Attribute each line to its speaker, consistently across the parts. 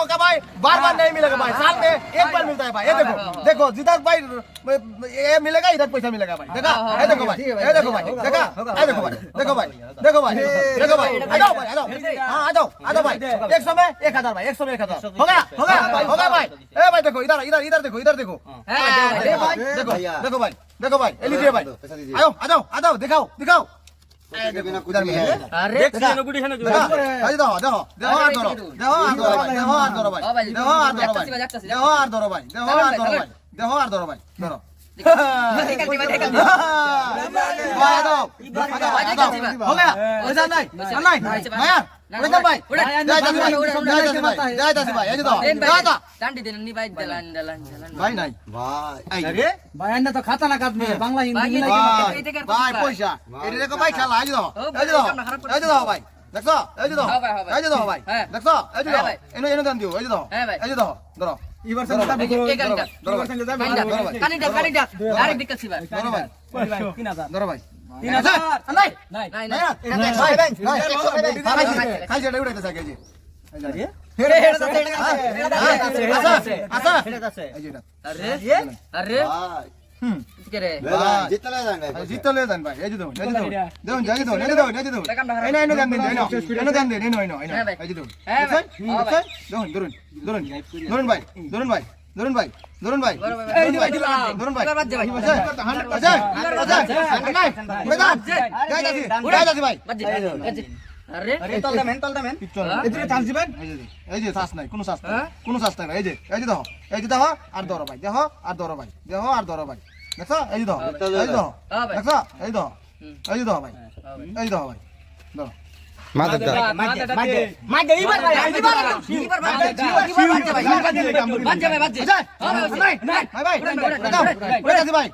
Speaker 1: मौका भाई बार बार नहीं मिलेगा भाई साल में एक बार मिलता है भाई ये देखो देखो जिधर भाई ये मिलेगा इधर पैसा मिलेगा भाई देखा ये देखो भाई ये देखो भाई देखा ये देखो भाई देखो भाई देखो भाई देखो भाई आ जाओ भाई आ जाओ हाँ आ जाओ आ जाओ भाई एक सौ में एक हजार भाई एक सौ में एक हजार हो गया हो गया हो गया भाई ए भाई देखो इधर इधर इधर देखो इधर देखो अरे भाई देखो देखो भाई देखो भाई ये लीजिए भाई आओ आ जाओ आ जाओ दिखाओ दिखाओ দেহ
Speaker 2: আর
Speaker 1: ধরো ভাই ধরো ধরো
Speaker 3: বাংলা হিন্দি
Speaker 2: ভাই
Speaker 1: পয়সা ভাই খেলা আজ দাও আজ দাও ভাই দেখছ এই
Speaker 2: যে দাও
Speaker 1: এই যে দাও ভাই দেখছ এই
Speaker 2: যে দাও
Speaker 1: এনে এনে দান দিও এই
Speaker 2: যে দাও
Speaker 1: এই যে দাও ধরো
Speaker 3: এবার
Speaker 2: সে দাও
Speaker 1: ধরো ধরো
Speaker 2: কানিটা
Speaker 1: কানিটা আরেক
Speaker 2: দিকে সিবা আরেক দিকে ভাই
Speaker 1: ধরো ভাই ধরো ভাই আচ্ছা আচ্ছা
Speaker 2: হ্যাঁ
Speaker 1: ধরুন ভাই ধরুন ভাই ধরুন ভাই ধরুন ভাই। ধরুন ভাই। আচ্ছা আচ্ছা আচ্ছা
Speaker 3: মেন মেন
Speaker 2: হ্যাঁ?
Speaker 1: কোনো
Speaker 2: হ্যাঁ?
Speaker 1: কোনো ভাই। এই যে এই যে দেখো এই যে দেখো আর ধরো ভাই দেখো আর ধরো ভাই দেখো আর ধরো ভাই দেখছ এই যে দেখো এই যে
Speaker 2: হ্যাঁ।
Speaker 1: দেখছ এই দেখো এই যে ভাই
Speaker 2: হ্যাঁ
Speaker 1: এই দেখো ভাই ধরো আচ্ছা
Speaker 2: হ্যাঁ ভাই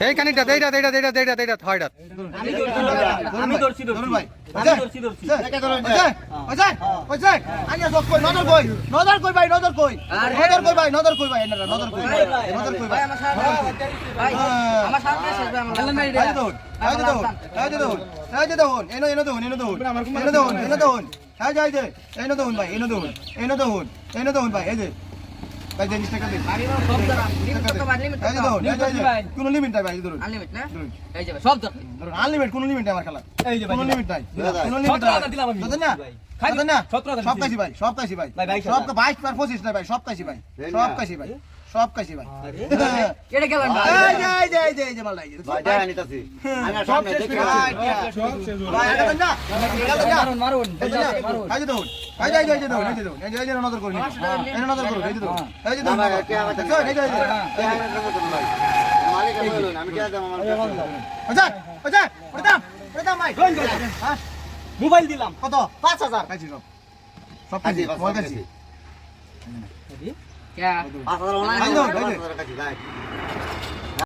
Speaker 1: এই
Speaker 4: কানিটা দেইটা দেইটা দেইটা দেইটা দেইটা থয়টা
Speaker 1: ধরুন ভাই, ধরুন ভাই। ওই যে, ওই যে, ওই যে, ওই যে, আইয়া সব কই, নজর কই, নজর ভাই, নজর কই।
Speaker 2: আরে।
Speaker 1: নজর কই ভাই, নজর কই ভাই, এনারা, নজর কই ভাই, নজর কই ভাই।
Speaker 2: আমার সামনে ভাই আমার সামনে শেষ ভাই আমার
Speaker 1: এনো, এনো এনো এনো এনো এনো দেখুন ভাই, এনো দেখুন, এনো দেখুন, এনো দেখুন ভাই, এই যে। ভাই, দেন, টাকা দিন।
Speaker 2: লিমিট লিমিট
Speaker 1: কোনো লিমিট নাই ভাই, ধরুন।
Speaker 2: আনলিমিট না এই যে সব
Speaker 1: ধরুন, unlimited, কোনো limit নেই আমার খেলা।
Speaker 3: এই যে
Speaker 1: কোনো limit নাই। কোনো limit নাই।
Speaker 3: দিলাম আমি।
Speaker 1: না?
Speaker 3: খাই-
Speaker 1: না? সব
Speaker 3: দিছি।
Speaker 1: কাশি ভাই, সব কাশি ভাই।
Speaker 3: ভাই,
Speaker 1: সব বাইশ পঁচিশ নাই ভাই, সব কাশি ভাই। সব। কাশি ভাই, সব কাশি ভাই।
Speaker 2: এটা গেলেন ভাই
Speaker 1: এই যে, এই যে, এই যে, যে
Speaker 5: ভাই যাই নিতাছি
Speaker 1: সব
Speaker 5: সামনে
Speaker 1: শেষ ভাই, দেন না? দেন না?
Speaker 3: মারুন মারুন
Speaker 1: এই যে যে যে, যে, যে যে এই যে, নজর করুন, এই নজর করুন, এই যে দেখুন, এই যে
Speaker 5: না ভাই কে আমার
Speaker 1: দেখুন, এই যে, এই যে,
Speaker 5: কে মালিক বলুন আমি দাম আমার
Speaker 1: যে, যে, দাম, দাম ভাই। হ্যাঁ?
Speaker 3: মোবাইল দিলাম
Speaker 1: কত? পাঁচ হাজার। সব। সব
Speaker 5: ક્યાં?